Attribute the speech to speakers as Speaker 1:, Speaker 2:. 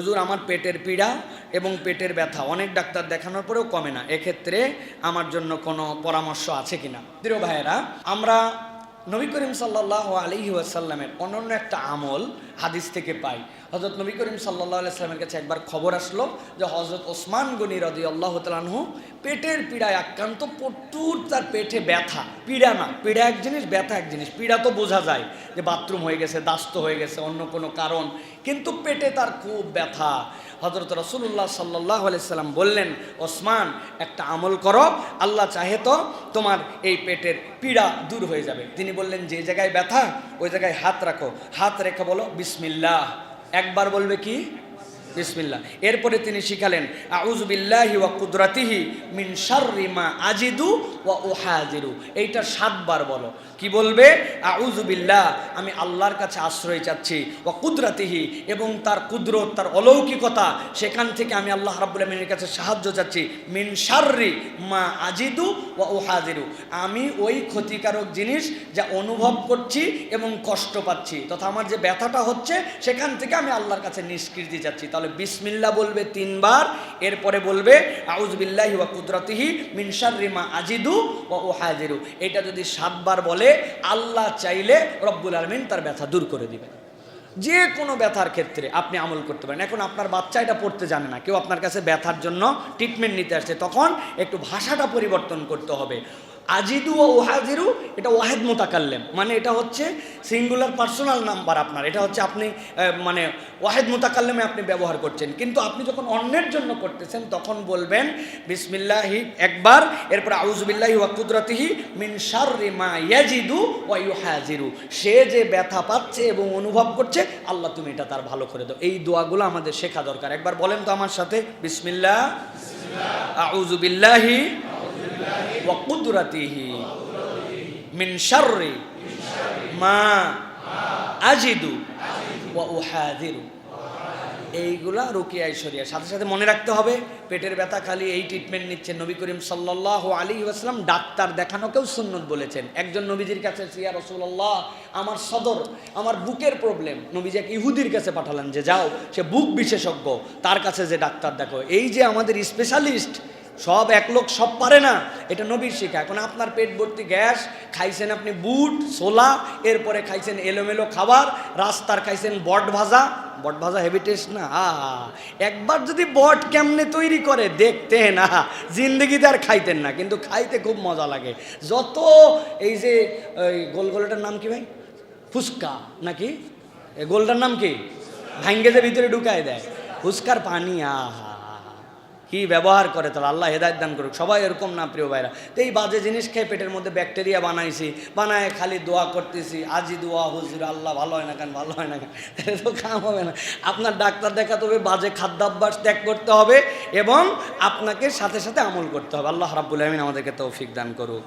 Speaker 1: হুজুর, আমার পেটের পীড়া এবং পেটের ব্যথা। অনেক ডাক্তার দেখানোর পরেও কমে না। এক্ষেত্রে আমার জন্য কোনো পরামর্শ আছে কিনা? প্রিয় ভাইয়েরা, আমরা নবী করিম সাল্লাহ আলহি ওয়াসাল্লামের অনন্য একটা আমল হাদিস থেকে পাই। হজরত নবী করিম সাল্লাহ আলাইস্লামের কাছে একবার খবর আসলো যে হজরত ওসমান গনি রদি আল্লাহ তালানহু পেটের পীড়ায় আক্রান্ত, প্রচুর তার পেটে ব্যথা। পীড়া না, পীড়া এক জিনিস, ব্যথা এক জিনিস। পীড়া তো বোঝা যায় যে বাথরুম হয়ে গেছে, দাস্ত হয়ে গেছে, অন্য কোনো কারণ। কিন্তু পেটে তার খুব ব্যথা। হজরত রসুল্লাহ সাল্লাহ আলাইসাল্লাম বললেন, ওসমান, একটা আমল করো, আল্লাহ চাহে তো তোমার এই পেটের পীড়া দূর হয়ে যাবে। তিনি বললেন, যে জায়গায় ব্যথা, ওই জায়গায় হাত রাখো। হাত রেখে বলো বিসমিল্লাহ। একবার বলবে কি? বিসমিল্লাহ। এরপরে তিনি শিখালেন আউজ বিল্লাহি ওয়া কুদরাতিহি মিন শাররি মা আজিদু ওয়া উহাজিরু। এইটা সাতবার বলো। কি বলবে? আউজ বিল্লাহ, আমি আল্লাহর কাছে আশ্রয় চাচ্ছি। ওয়া কুদরাতিহি, এবং তার কুদরত, তার অলৌকিকতা, সেখান থেকে আমি আল্লাহ রাব্বুল আমিনের কাছে সাহায্য চাচ্ছি। মিন শাররি মা আজিদু ওয়া উহাজিরু। আমি ওই ক্ষতিকারক জিনিস যা অনুভব করছি এবং কষ্ট পাচ্ছি। তথা আমার যে ব্যথাটা হচ্ছে, সেখান থেকে আমি আল্লাহর কাছে নিষ্কৃতি চাচ্ছি। তাহলে বিসমিল্লা বলবে তিনবার, এরপরে বলবে আউজবিল্লাহি ওয়া কুদরতিহি মিনসার রিমা আজিদু ও ও হাজিরু এটা যদি সাতবার বলে, আল্লাহ চাইলে রব্বুল আলমিন তার ব্যথা দূর করে দিবেন। যে কোনো ব্যথার ক্ষেত্রে আপনি আমল করতে পারেন। এখন আপনার বাচ্চা এটা পড়তে জানে না। কেউ আপনার কাছে ব্যথার জন্য ট্রিটমেন্ট নিতে আসছে, তখন একটু ভাষাটা পরিবর্তন করতে হবে। আজিদু ও ওহাজিরু এটা ওয়াহেদ মোতাকাল্লেম। মানে এটা হচ্ছে সিঙ্গুলার পার্সোনাল নাম্বার আপনার। এটা হচ্ছে আপনি মানে ওয়াহেদ মোতাকাল্লেমে আপনি ব্যবহার করছেন। কিন্তু আপনি যখন অন্যের জন্য করতেছেন, তখন বলবেন, বিসমিল্লাহি একবার, এরপর আউজবিল্লাহি ওয়া কুদরতিহি মিন শাররি মা ইয়াজিদু ওয়া ইউহাজিরু। সে যে ব্যথা পাচ্ছে এবং অনুভব করছে, আল্লাহ তুমি এটা তার ভালো করে দাও। এই দোয়াগুলো আমাদের শেখা দরকার। একবার বলেন তো আমার সাথে, বিসমিল্লাহ আউজুবিল্লাহি ওয়া কুদরাতিহি মিন শাররি মা আজিদু ওয়া উহাদিরু এইগুলা রুকিয়া ঐশ্বরিয়া সাথে সাথে মনে রাখতে হবে, পেটের ব্যথা খালি এই ট্রিটমেন্ট নিচ্ছেন নবী করিম সাল্লাহ আলী আসলাম ডাক্তার দেখানোকেও সুন্নত বলেছেন। একজন নবীজির কাছে সিয়া রসুল্লাহ আমার সদর, আমার বুকের প্রবলেম নবীজি এক ইহুদির কাছে পাঠালেন যে, যাও, সে বুক বিশেষজ্ঞ, তার কাছে যে ডাক্তার দেখো। এই যে আমাদের স্পেশালিস্ট সব এক লোক সব পারে না। এটা নবীর শিখা এখন আপনার পেট ভর্তি গ্যাস, খাইছেন আপনি বুট, ছোলা, এরপরে খাইছেন এলোমেলো খাবার, রাস্তার খাইছেন বট ভাজা। বট ভাজা হেভি না? একবার যদি বট কেমনে তৈরি করে, দেখতেন না জিন্দগিতে আর খাইতেন না। কিন্তু খাইতে খুব মজা লাগে। যত এই যে গোল গোলটার নাম কি ভাই? ফুচকা নাকি? গোলটার নাম কি? ভাঙ্গে যে ভিতরে ঢুকায় দেয়। ফুচকার পানি, আহা কি ব্যবহার করে তাহলে আল্লাহ হেদায়ত দান করুক। সবাই এরকম না, প্রিয় ভাইরা? তো এই বাজে জিনিস খেয়ে পেটের মধ্যে ব্যাকটেরিয়া বানাইছি, বানায় খালি দোয়া করতেছি, আজি দোয়া, হুজুর, আল্লাহ ভালো হয় না কেন, ভালো হয় না কেন? তো কাম হবে না। আপনার ডাক্তার দেখাতে হবে, বাজে খাদ্যাভ্যাস ত্যাগ করতে হবে এবং আপনাকে সাথে সাথে আমল করতে হবে। আল্লাহ রাব্বুল আহমিন আমাদেরকে তৌফিক দান করুক।